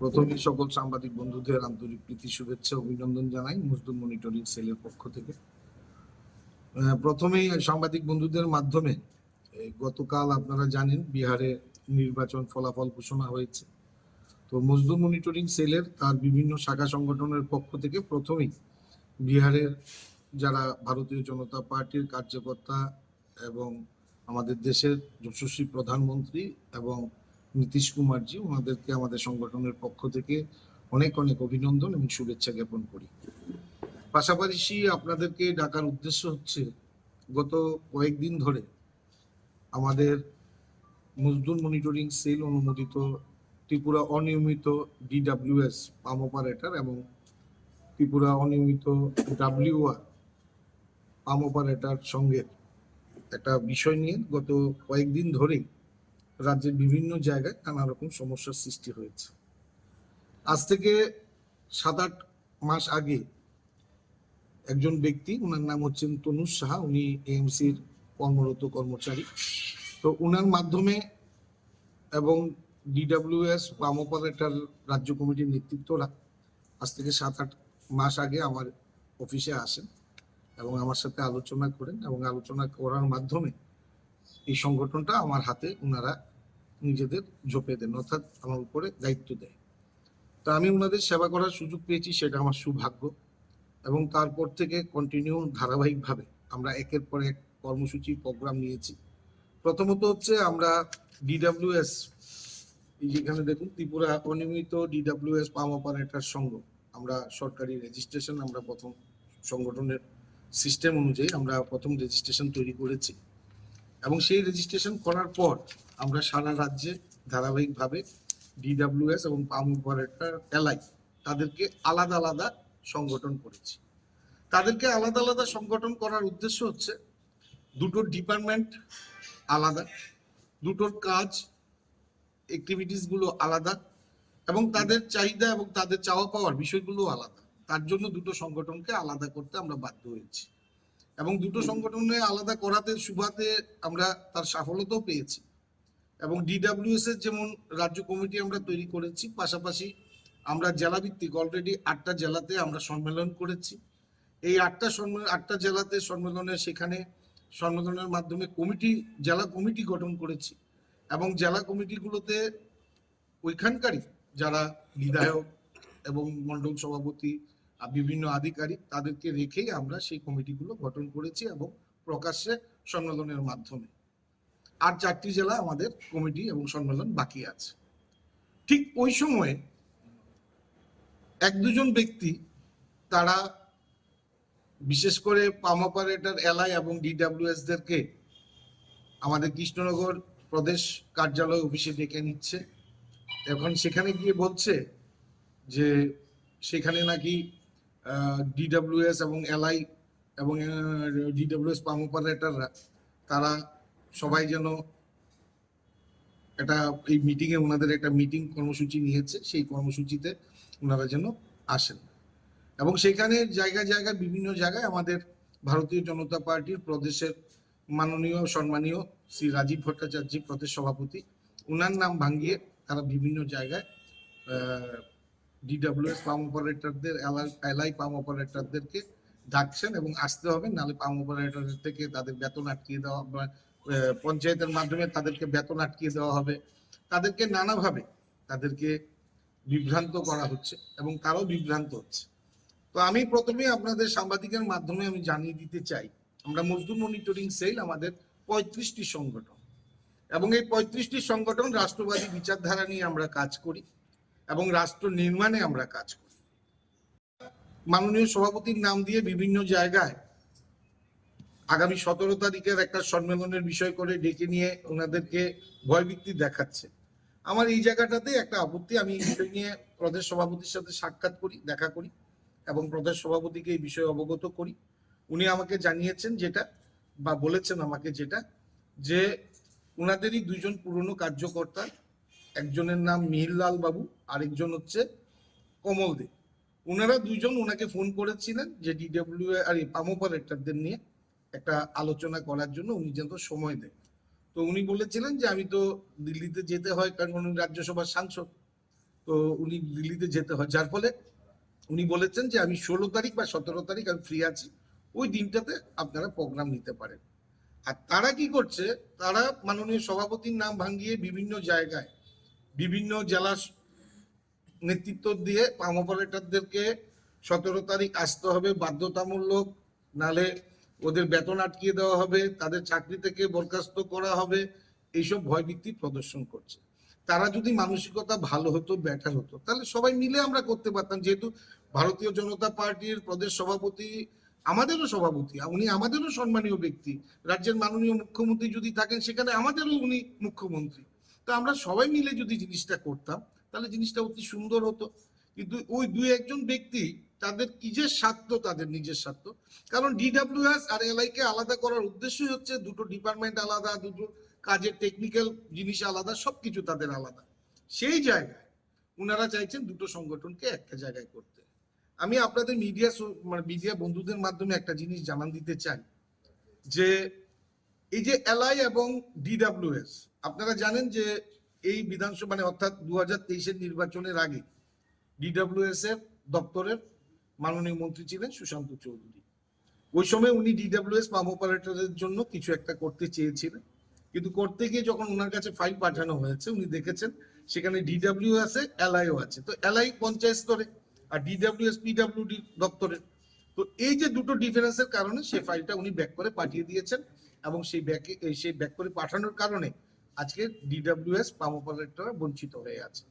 প্রথমে সকল সাংবাদিক বন্ধুদের আন্তরিক প্রীতি, শুভেচ্ছা, অভিনন্দন জানাই মজদুর মনিটরিং সেলের পক্ষ থেকে। প্রথমেই সাংবাদিক বন্ধুদের মাধ্যমে গতকাল আপনারা জানেন বিহারে নির্বাচন ফলাফল ঘোষণা হয়েছে। তো মজদুর মনিটরিং সেলের তার বিভিন্ন শাখা সংগঠনের পক্ষ থেকে প্রথমেই বিহারের যারা ভারতীয় জনতা পার্টির কার্যকর্তা এবং আমাদের দেশের যশস্বী প্রধানমন্ত্রী এবং নীতিশ কুমারজি ওনাদেরকে আমাদের সংগঠনের পক্ষ থেকে অনেক অনেক অভিনন্দন এবং শুভেচ্ছা জ্ঞাপন করি। পাশাপাশি আপনাদেরকে ডাকার উদ্দেশ্য হচ্ছে, গত কয়েকদিন ধরে আমাদের মজদুর মনিটরিং সেল অনুমোদিত ত্রিপুরা অনিয়মিত ডিডাব্লিউএস পাম অপারেটর এবং ত্রিপুরা অনিয়মিত ডাব্লিউআর পাম অপারেটর সঙ্গে একটা বিষয় নিয়ে গত কয়েকদিন ধরেই রাজ্যের বিভিন্ন জায়গায় নানা রকম সমস্যার সৃষ্টি হয়েছে। আজ থেকে সাত আট মাস আগে একজন ব্যক্তি ওনার নাম হচ্ছেন তনুজ সাহা, উনি এএমসির কর্মরত কর্মচারী। তো ওনার মাধ্যমে এবং ডিডাব্লিউএস বাম অপারেটর রাজ্য কমিটির নেতৃত্বরা আজ থেকে সাত আট মাস আগে আমার অফিসে আসেন এবং আমার সাথে আলোচনা করেন এবং আলোচনা করার মাধ্যমে এই সংগঠনটা আমার হাতে ওনারা নিজেদের ঝোপে দেন, অর্থাৎ আমার উপরে দায়িত্ব দেয়। তা আমি ওনাদের সেবা করার সুযোগ পেয়েছি, সেটা আমার সৌভাগ্য। এবং তারপর থেকে কন্টিনিউ ধারাবাহিকভাবে আমরা একের পর এক কর্মসূচি প্রোগ্রাম নিয়েছি। প্রথমত হচ্ছে আমরা ডিডাব্লিউএস যেখানে দেখুন ত্রিপুরা অনিয়মিত ডিডাব্লিউএস পাম অপারেটর সংঘ, আমরা সরকারি রেজিস্ট্রেশন আমরা প্রথম সংগঠনের সিস্টেম অনুযায়ী আমরা প্রথম রেজিস্ট্রেশন তৈরি করেছি। এবং সেই রেজিস্ট্রেশন করার পর আমরা সারা রাজ্যে ধারাবাহিকভাবে ডিডাব্লিউএস এবং পাম অপারেটর এলআই তাদেরকে আলাদা আলাদা সংগঠন করেছি। তাদেরকে আলাদা আলাদা সংগঠন করার উদ্দেশ্য হচ্ছে দুটো ডিপার্টমেন্ট আলাদা দুটোর কাজ অ্যাক্টিভিটিসগুলো আলাদা এবং তাদের চাহিদা এবং তাদের চাওয়া পাওয়ার বিষয়গুলো আলাদা। তার জন্য দুটো সংগঠনকে আলাদা করতে আমরা বাধ্য হয়েছি। এবং দুটো সংগঠনে আলাদা করাতে, সুবাতে আমরা তার সাফল্যতাও পেয়েছি। এবং ডিডাব্লিউএস এর যেমন রাজ্য কমিটি আমরা তৈরি করেছি, পাশাপাশি আমরা জেলা ভিত্তিক অলরেডি আটটা জেলাতে আমরা সম্মেলন করেছি। এই আটটা আটটা জেলাতে সম্মেলনে সেখানে সম্মেলনের মাধ্যমে কমিটি, জেলা কমিটি গঠন করেছি এবং জেলা কমিটিগুলোতে ওইখানকারই যারা বিধায়ক এবং মন্ডল সভাপতি বিভিন্ন আধিকারিক তাদেরকে রেখেই আমরা সেই কমিটিগুলো গঠন করেছি এবং প্রকাশ্যে সম্মেলনের মাধ্যমে। আর চারটি জেলা আমাদের কমিটি এবং সম্মেলন বাকি আছে। ঠিক ওই সময়ে এক দুজন ব্যক্তি তারা বিশেষ করে পাম অপারেটর, এলআই এবং ডিডাব্লিউএস দেরকে আমাদের কৃষ্ণনগর প্রদেশ কার্যালয় অফিসে ডেকে নিচ্ছে। এখন সেখানে গিয়ে বলছে যে সেখানে নাকি ডিডাব্লিউএস এবং এলআই এবং ডিডাব্লিউএস পাম অপারেটররা তারা সবাই যেন একটা এই মিটিংয়ে ওনাদের একটা মিটিং কর্মসূচি নিয়েছে, সেই কর্মসূচিতে ওনারা যেন আসেন। এবং সেখানে জায়গায় জায়গায় বিভিন্ন জায়গায় আমাদের ভারতীয় জনতা পার্টির প্রদেশের মাননীয়, সম্মানীয় শ্রী রাজীব ভট্টাচার্য প্রদেশ সভাপতি ওনার নাম ভাঙিয়ে তারা বিভিন্ন জায়গায় ডিডাব্লিউএস পাম অপারেটরদের এলআই পাম অপারেটরদেরকে ডাকছেন এবং আসতে হবে, নাহলে পাম অপারেটরের থেকে তাদের বেতন আটকিয়ে দেওয়া পঞ্চায়েতের মাধ্যমে তাদেরকে বেতন আটকিয়ে দেওয়া হবে। তাদেরকে নানাভাবে তাদেরকে বিভ্রান্ত করা হচ্ছে এবং তারাও বিভ্রান্ত হচ্ছে। তো আমি প্রথমে আপনাদের সাংবাদিকের মাধ্যমে আমি জানিয়ে দিতে চাই, আমরা মজদুর মনিটরিং সেল আমাদের পঁয়ত্রিশটি সংগঠন এবং এই পঁয়ত্রিশটি সংগঠন রাষ্ট্রবাদী বিচারধারা নিয়ে আমরা কাজ করি। এবং রাষ্ট্র নির্মাণে আমরা কাজ করি। মাননীয় সভাপতির নাম দিয়ে বিভিন্ন জায়গায় আগামী সতেরো তারিখের একটা সম্মেলনের বিষয় করে ডেকে নিয়ে ওনাদেরকে ভয়ভীতি দেখাচ্ছে। আমার এই জায়গাটাতে একটা আপত্তি, আমি এই বিষয় নিয়ে প্রদেশ সভাপতির সাথে সাক্ষাৎ করি, দেখা করি এবং প্রদেশ সভাপতিকে এই বিষয়ে অবগত করি। উনি আমাকে জানিয়েছেন যেটা বা বলেছেন আমাকে যেটা, যে ওনাদেরই দুজন পুরনো কার্যকর্তা একজনের নাম মিহিরলাল বাবু, আরেকজন হচ্ছে কমল দে। ওনারা দুইজন ওনাকে ফোন করেছিলেন যে ডিডব্লিউ আর পাম অপারেটরদের নিয়ে একটা আলোচনা করার জন্য উনি যেন সময় দেন। তো উনি বলেছিলেন যে, আমি তো দিল্লিতে যেতে হয় কারণ উনি রাজ্যসভার সাংসদ। তো তো উনি দিল্লিতে যেতে হয়, যার ফলে উনি বলেছেন যে, আমি ষোলো তারিখ বা সতেরো তারিখ আমি ফ্রি আছি। ওই দিনটাতে আপনারা প্রোগ্রাম নিতে পারেন। আর তারা কি করছে? তারা মাননীয় সভাপতির নাম ভাঙিয়ে বিভিন্ন জায়গায় বিভিন্ন জেলা নেতৃত্ব দিয়ে পাম অপারেটরদেরকে সতেরো তারিখ আসতে হবে, বাধ্যতামূলক। নালে ওদের বেতন আটকিয়ে দেওয়া হবে, তাদের চাকরি থেকে বরখাস্ত করা হবে। এইসব ভয়ভীতি প্রদর্শন করছে। তারা যদি মানসিকতা ভালো হতো বেটার হতো। তাহলে সবাই মিলে আমরা করতে পারতাম। যেহেতু ভারতীয় জনতা পার্টির প্রদেশ সভাপতি আমাদেরও সভাপতি, উনি আমাদেরও সম্মানীয় ব্যক্তি। রাজ্যের মাননীয় মুখ্যমন্ত্রী যদি থাকেন, সেখানে আমাদেরও উনি মুখ্যমন্ত্রী। তো আমরা সবাই মিলে যদি জিনিসটা করতাম, তাহলে জিনিসটা অতি সুন্দর হতো। কিন্তু ওই দুই একজন ব্যক্তি, তাদের কি যে স্বার্থ? তাদের নিজের স্বার্থ। কারণ ডিডাব্লিউএস আর এলআই কে আলাদা করার উদ্দেশ্যই হচ্ছে দুটো ডিপার্টমেন্ট আলাদা, দুটো কাজের টেকনিক্যাল জিনিস আলাদা, সবকিছু তাদের আলাদা। সেই জায়গায় ওনারা চাইছেন দুটো সংগঠনকে একটা জায়গায় করতে। আমি আপনাদের মিডিয়া মানে মিডিয়া বন্ধুদের মাধ্যমে একটা জিনিস জানান দিতে চাই, যে এই যে এলআই এবং ডিডাব্লিউএস আপনারা জানেন যে এই বিধানসভা মানে অর্থাৎ দু হাজার তেইশের নির্বাচনের আগে ডিডাব্লিউএস এর দপ্তরের মাননীয় মন্ত্রী ছিলেন সুশান্ত চৌধুরী। ওই সময় উনি ডিডাব্লিউএস পাম অপারেটরের জন্য কিছু একটা করতে চেয়েছিলেন। কিন্তু করতে গিয়ে যখন ওনার কাছে ফাইল পাঠানো হয়েছে, উনি দেখেছেন সেখানে ডিডাব্লিউ আছে এলআইও আছে। তো এলআই পঞ্চায়েত স্তরে আর ডিডাব্লিউএস পিডাব্লিউডি দপ্তরের তো এই যে দুটো ডিফারেন্সের কারণে সেই ফাইলটা উনি ব্যাক করে পাঠিয়ে দিয়েছেন এবং সেই ব্যাকে সেই ব্যাক করে পাঠানোর কারণে আজকে ডিডাব্লিউএস পাম অপারেটর বঞ্চিত হয়ে আছে।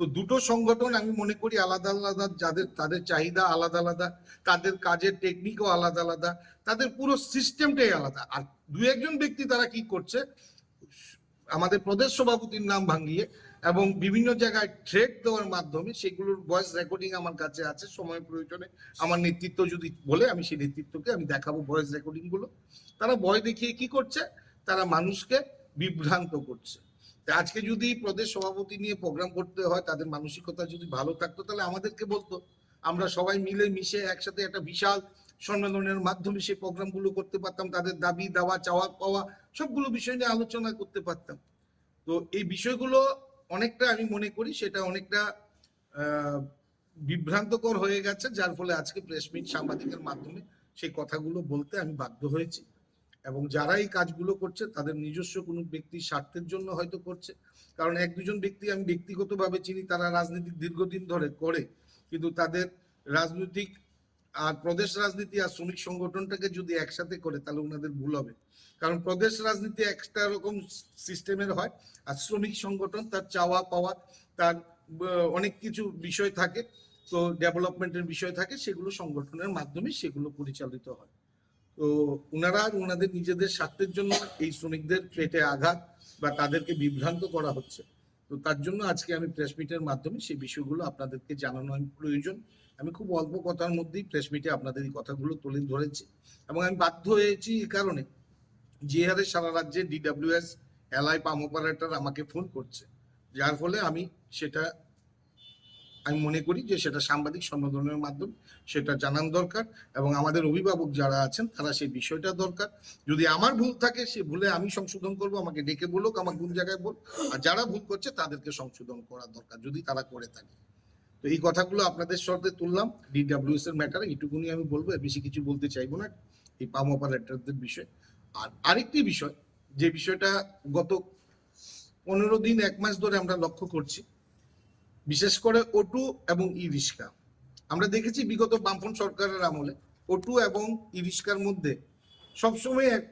তো দুটো সংগঠন আমি মনে করি আলাদা আলাদা, যাদের, তাদের চাহিদা আলাদা আলাদা, তাদের কাজের টেকনিকও আলাদা আলাদা, তাদের পুরো সিস্টেমটাই আলাদা। আর দু একজন ব্যক্তি তারা কি করছে, আমাদের প্রদেশ সভাপতির নাম ভাঙিয়ে এবং বিভিন্ন জায়গায় থ্রেট দেওয়ার মাধ্যমে সেগুলোর ভয়েস রেকর্ডিং আমার কাছে আছে, সময় প্রয়োজনে আমার নেতৃত্ব যদি বলে, আমি সেই নেতৃত্বকে আমি দেখাবো ভয়েস রেকর্ডিংগুলো তারা ভয় দেখিয়ে কি করছে, তারা মানুষকে বিভ্রান্ত করছে। আজকে যদি প্রদেশ সভাপতি নিয়ে প্রোগ্রাম করতে হয়, তাদের মানসিকতা যদি ভালো থাকতো, তাহলে আমাদেরকে বলতো। আমরা সবাই মিলে মিশে একসাথে একটা বিশাল সম্মেলনের মাধ্যমে সেই প্রোগ্রামগুলো করতে পারতাম। তাদের দাবি, দাওয়া, চাওয়া, পাওয়া, সবগুলো বিষয় নিয়ে আলোচনা করতে পারতাম। তো এই বিষয়গুলো অনেকটা আমি মনে করি সেটা অনেকটা বিভ্রান্তকর হয়ে গেছে, যার ফলে আজকে প্রেস মিট সাংবাদিকের মাধ্যমে সেই কথাগুলো বলতে আমি বাধ্য হয়েছি। এবং যারা এই কাজগুলো করছে, তাদের নিজস্ব কোনো ব্যক্তির স্বার্থের জন্য হয়তো করছে। কারণ এক দুজন ব্যক্তি আমি ব্যক্তিগতভাবে চিনি, তারা রাজনীতি দীর্ঘদিন ধরে করে, কিন্তু তাদের রাজনৈতিক আর প্রদেশ রাজনীতি আর শ্রমিক সংগঠনটাকে যদি একসাথে করে, তাহলে ওনাদের ভুল হবে। কারণ প্রদেশ রাজনীতি একটা রকম সিস্টেমের হয়, আর শ্রমিক সংগঠন তার চাওয়া পাওয়া, তার অনেক কিছু বিষয় থাকে, তো ডেভেলপমেন্টের বিষয় থাকে, সেগুলো সংগঠনের মাধ্যমে সেগুলো পরিচালিত হয়। তো ওনারা ওনাদের নিজেদের স্বার্থের জন্য এই শ্রমিকদের পেটে আঘাত বা তাদেরকে বিভ্রান্ত করা হচ্ছে। তো তার জন্য আজকে আমি প্রেস মিটের মাধ্যমে সেই বিষয়গুলো আপনাদেরকে জানানো প্রয়োজন। আমি খুব অল্প কথার মধ্যেই প্রেস মিটে আপনাদের এই কথাগুলো তুলে ধরেছি এবং আমি বাধ্য হয়েছি এই কারণে যে হারে সারা রাজ্যে ডিডাব্লিউএস এলআই পাম অপারেটর আমাকে ফোন করছে। যার ফলে আমি সেটা আমি মনে করি যে সেটা সাংবাদিক সম্মেলনের মাধ্যমে সেটা জানান দরকার এবং আমাদের অভিভাবক যারা আছেন তারা সেই বিষয়টা দরকার। যদি আমার ভুল থাকে সে ভুলে আমি সংশোধন করব, আমাকে ডেকে বলুক আমার কোন জায়গায় বল আর যারা ভুল করছে তাদেরকে সংশোধন করা দরকার যদি তারা করে থাকে। তো এই কথাগুলো আপনাদের সাথে তুললাম। ডিডাব্লিউএস এর ম্যাটারে এইটুকুনি আমি বলব বেশি কিছু বলতে চাইব না। এই পাম অপারেটরদের বিষয়। আর আরেকটি বিষয়, যে বিষয়টা গত পনেরো দিন, এক মাস ধরে আমরা লক্ষ্য করছি বিশেষ করে ওটু এবং ই রিক্সা আমরা দেখেছি বিগত বামফ্রন্ট সরকারের আমলে ওটু এবং ই রিক্সার মধ্যে সবসময় এক